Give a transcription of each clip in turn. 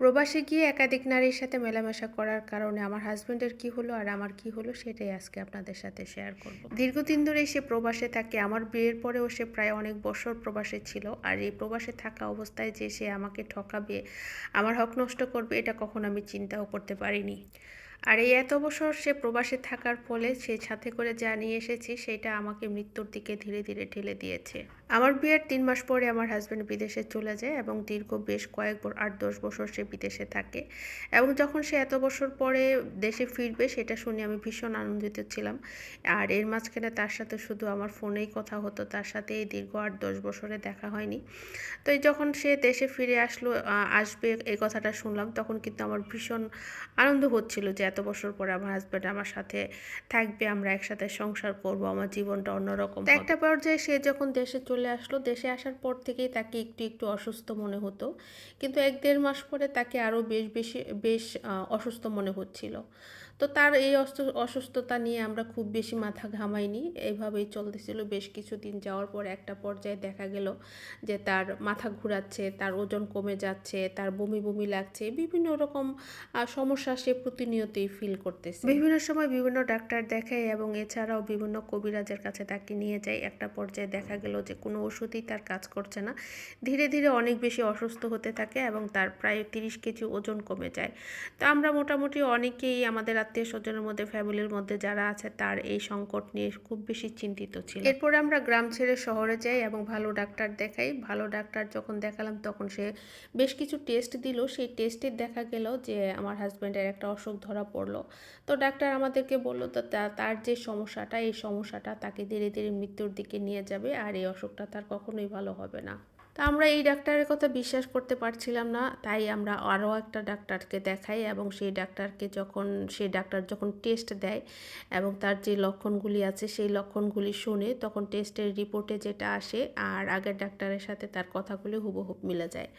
প্রবাসে গিয়ে একাধিক নারীর সাথে মেলামেশা করার কারণে আমার হাজবেন্ডের কি হলো আর আমার কি হলো সেটাই আজকে আপনাদের সাথে শেয়ার করব। দীর্ঘদিন ধরে সে প্রবাসে থাকে, আমার বিয়ের পরেও সে প্রায় অনেক বছর প্রবাসে ছিল আর এই প্রবাসে থাকা অবস্থায় যে সে আমাকে ঠকাবে, আমার হক নষ্ট করবে, এটা কখনো আমি চিন্তাও করতে পারিনি। আর এই এত বছর সে প্রবাসে থাকার ফলে সে সাথে করে যা নিয়ে এসেছি, সেটা আমাকে মৃত্যুর দিকে ধীরে ধীরে ঠেলে দিয়েছে। আমার বিয়ের তিন মাস পরে আমার হাজব্যান্ড বিদেশে চলে যায় এবং দীর্ঘ বেশ কয়েক বছর আট দশ বছর সে বিদেশে থাকে এবং যখন সে এত বছর পরে দেশে ফিরবে সেটা শুনে আমি ভীষণ আনন্দিত ছিলাম আর এর মাঝখানে তার সাথে শুধু আমার ফোনেই কথা হতো তার সাথে এই দীর্ঘ আট দশ বছরে দেখা হয়নি তো এই যখন সে দেশে ফিরে আসলো আসবে এই কথাটা শুনলাম তখন কিন্তু আমার ভীষণ আনন্দ হচ্ছিল যে এত বছর পরে আমার হাজব্যান্ড আমার সাথে থাকবে আমরা একসাথে সংসার করব আমার জীবনটা অন্যরকম। একটা পর্যায়ে সে যখন দেশে চলে আসলো। দেশে আসার পর থেকেই তাকে একটু একটু অসুস্থ মনে হতো। কিন্তু এক দেড় মাস পরে তাকে আরও বেশ, বেশি, বেশ অসুস্থ মনে হচ্ছিল। তো তার এই অসু- অসুস্থতা নিয়ে আমরা খুব বেশি মাথা ঘামাইনি। এইভাবেই চলতেছিল বেশ কিছুদিন। যাওয়ার পর একটা পর্যায়ে দেখা গেল যে তার মাথা ঘোরাচ্ছে, তার ওজন কমে যাচ্ছে, তার বমি বমি লাগছে। বিভিন্ন রকম সমস্যা সে প্রতিনিয়তই ফিল করতেছে। বিভিন্ন সময় বিভিন্ন ডাক্তার দেখায় এবং এছাড়াও বিভিন্ন কবিরাজের কাছে তাকে নিয়ে যায়। একটা পর্যায়ে দেখা গেল যে কোনো ওষুধই তার কাজ করছে না। ধীরে ধীরে অনেক বেশি অসুস্থ হতে থাকে এবং তার প্রায় তিরিশ কেজি ওজন কমে যায়। তো আমরা মোটামুটি অনেকেই আমাদের আত্মীয় স্বজনের মধ্যে ফ্যামিলির মধ্যে যারা আছে, তার এই সংকট নিয়ে খুব বেশি চিন্তিত ছিল এরপরে আমরা গ্রাম ছেড়ে শহরে যাই এবং ভালো ডাক্তার দেখাই। ভালো ডাক্তার যখন দেখালাম, তখন সে বেশ কিছু টেস্ট দিল। সেই টেস্টে দেখা গেল যে, আমার হাজব্যান্ডের একটা অসুখ ধরা পড়ল। তো ডাক্তার আমাদেরকে বলল, তো, তার যে সমস্যাটা, এই সমস্যাটা তাকে ধীরে ধীরে মৃত্যুর দিকে নিয়ে যাবে আর এই অসুখটা তার কখনোই ভালো হবে না। তা আমরা এই ডাক্তারের কথা বিশ্বাস করতে পারছিলাম না, তাই আমরা আরও একটা ডাক্তারকে দেখাই এবং সেই ডাক্তারকে যখন, সেই ডাক্তার যখন টেস্ট দেয় এবং তার যে লক্ষণগুলি আছে সেই লক্ষণগুলি শুনে তখন টেস্টের রিপোর্টে যেটা আসে আর আগের ডাক্তারের সাথে তার কথাগুলি হুবহুব মিলে যায়।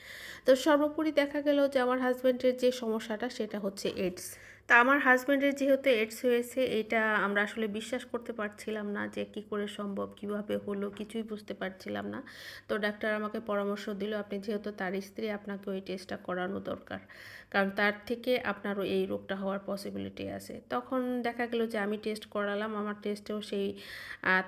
তো সর্বোপরি দেখা গেল যে আমার হাজব্যান্ডের যে সমস্যাটা সেটা হচ্ছে এইডস তা আমার হাজব্যান্ডের যেহেতু এডস হয়েছে, এটা আমরা আসলে বিশ্বাস করতে পারছিলাম না যে কি করে সম্ভব, কীভাবে হলো, কিছুই বুঝতে পারছিলাম না। তো ডাক্তার আমাকে পরামর্শ দিল, আপনি যেহেতু তার স্ত্রী, আপনাকে ওই টেস্টটা করানো দরকার। কারণ তার থেকে আপনারও এই রোগটা হওয়ার পসিবিলিটি আছে। তখন দেখা গেল যে আমি টেস্ট করালাম, আমার টেস্টেও সেই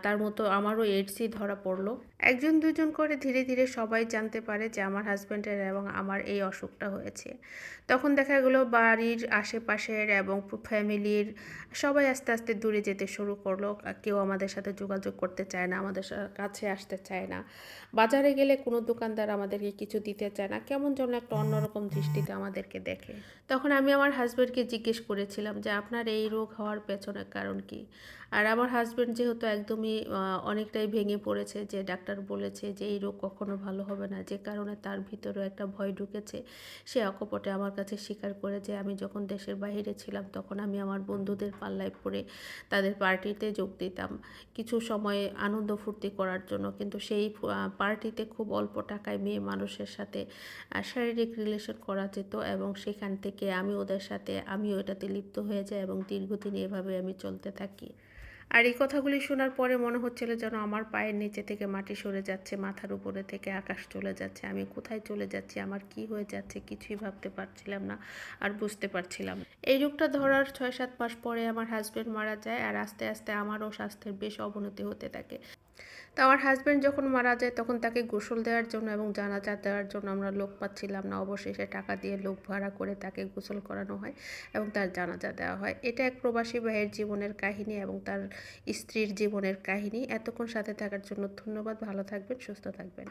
তার মতো আমারও এইডসই ধরা পড়ল। একজন দুজন করে ধীরে ধীরে সবাই জানতে পারে যে আমার হাজব্যান্ডের এবং আমার এই অসুখটা হয়েছে। তখন দেখা গেলো বাড়ির আশেপাশের এবং ফ্যামিলির সবাই আস্তে আস্তে দূরে যেতে শুরু করল। কেউ আমাদের সাথে যোগাযোগ করতে চায় না, আমাদের কাছে আসতে চায় না। বাজারে গেলে কোনো দোকানদার আমাদেরকে কিছু দিতে চায় না। কেমন যেন একটা অন্যরকম দৃষ্টিতে আমাদেরকে দেখে। তখন আমি আমার হাজব্যান্ডকে জিজ্ঞেস করেছিলাম যে, আপনার এই রোগ হওয়ার পেছনের কারণ কি? আর আমার হাজব্যান্ড যেহেতু একদমই অনেকটাই ভেঙে পড়েছে, যে ডাক্তার বলেছে যে, এই রোগ কখনো ভালো হবে না। যে কারণে তার ভিতরে একটা ভয় ঢুকেছে। সে অকপটে আমার কাছে স্বীকার করে যে, আমি যখন দেশের বাইরে ছিলাম তখন আমি আমার বন্ধুদের পাল্লায় পড়ে তাদের পার্টিতে যোগ দিতাম। কিছু সময় আনন্দ ফুর্তি করার জন্য, কিন্তু সেই পার্টিতে খুব অল্প টাকায় মেয়ে মানুষের সাথে শারীরিক রিলেশন করা যেত এবং সেখান থেকে আমি ওদের সাথে, আমিও ওটাতে লিপ্ত হয়ে যাই এবং দীর্ঘদিন এভাবে আমি চলতে থাকি। আর এই কথাগুলি শোনার পরে মনে হচ্ছিল যেন আমার পায়ের নিচে থেকে মাটি সরে যাচ্ছে, মাথার উপরে থেকে আকাশ চলে যাচ্ছে। আমি কোথায় চলে যাচ্ছি? আমার কি হয়ে যাচ্ছে? কিছুই ভাবতে পারছিলাম না আর বুঝতে পারছিলাম। এই রোগটা ধরার ছয় সাত মাস পরে আমার হাজব্যান্ড মারা যায় আর আস্তে আস্তে আমারও স্বাস্থ্যের বেশ অবনতি হতে থাকে। তো আমার হাজব্যান্ড যখন মারা যায় তখন তাকে গোসল দেওয়ার জন্য এবং জানাজা দেওয়ার জন্য আমরা লোক পাচ্ছিলাম না। অবশেষে টাকা দিয়ে লোক ভাড়া করে তাকে গোসল করানো হয় এবং তার জানাজা দেওয়া হয়। এটা এক প্রবাসী ভাইয়ের জীবনের কাহিনী এবং তার স্ত্রীর জীবনের কাহিনী। এতক্ষণ সাথে থাকার জন্য ধন্যবাদ। ভালো থাকবেন, সুস্থ থাকবেন।